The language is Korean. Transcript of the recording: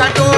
Sato